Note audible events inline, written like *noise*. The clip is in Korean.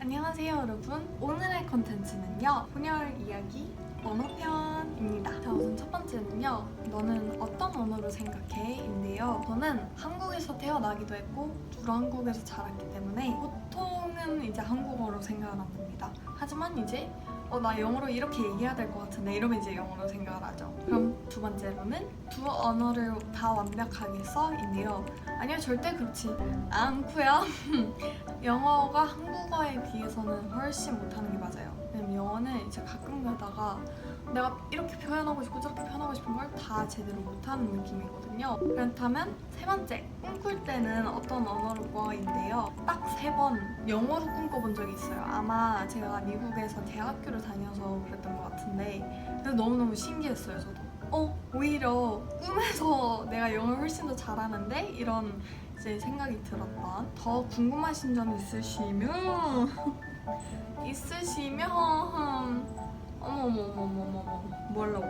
안녕하세요 여러분. 오늘의 컨텐츠는요 혼혈 이야기 언어편입니다. 자 우선 첫 번째는요 너는 어떤 언어로 생각해? 인데요. 저는 한국에서 태어나기도 했고 주로 한국에서 자랐기 때문에 보통은 이제 한국어로 생각을 합니다. 하지만 이제 어, 나 영어로 이렇게 얘기해야 될 것 같은데 이러면 이제 영어로 생각을 하죠. 그럼 두 번째로는 두 언어를 다 완벽하게 써인데요. 아니요 절대 그렇지 않고요 *laughs* 영어가 한국어에 비해서는 훨씬 못하는 게 맞아요. 왜냐면 영어는 이제 가끔 가다가 내가 이렇게 표현하고 싶고 저렇게 표현하고 싶은 걸 다 제대로 못하는 느낌이거든요. 그렇다면 세 번째, 꿈꿀 때는 어떤 언어로 꾸어인데요. 딱 세 번 영어로 꿈꿔본 적이 있어요. 아마 제가 미국에서 대학교를 다녀서 그랬던 것 같은데 너무너무 신기했어요, 저도. 어, 오히려 꿈에서 내가 영어를 훨씬 더 잘하는데? 이런 이제 생각이 들었던 더 궁금하신 점 있으시면 *laughs* 있으시면 어머머머머머머 뭐라고